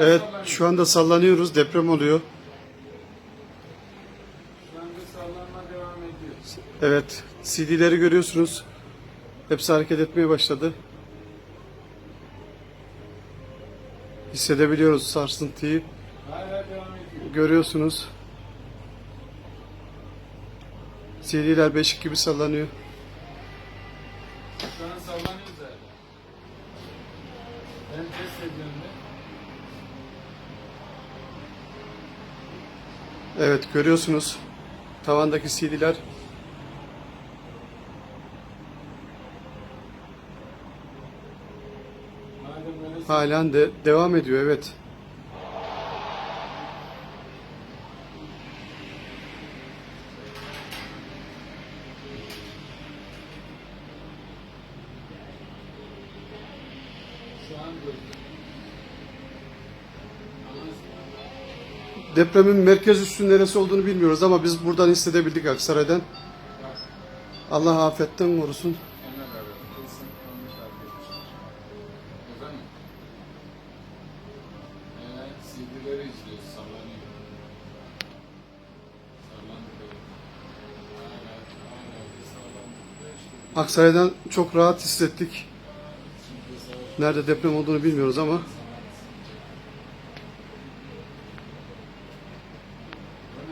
Evet şu anda sallanıyoruz. Deprem oluyor. Şu anda sallanma devam ediyor. Evet CD'leri görüyorsunuz. Hepsi hareket etmeye başladı. Hissedebiliyoruz sarsıntıyı. Hala devam ediyor. Görüyorsunuz. CD'ler beşik gibi sallanıyor. Şu an sallanıyor zaten. Ben test ediyorum Evet görüyorsunuz. Tavandaki CD'ler halen de devam ediyor evet. şu an böyle. Depremin merkez üssü neresi olduğunu bilmiyoruz ama biz buradan hissedebildik Aksaray'dan. Allah afetten korusun. Aksaray'dan çok rahat hissettik. Nerede deprem olduğunu bilmiyoruz ama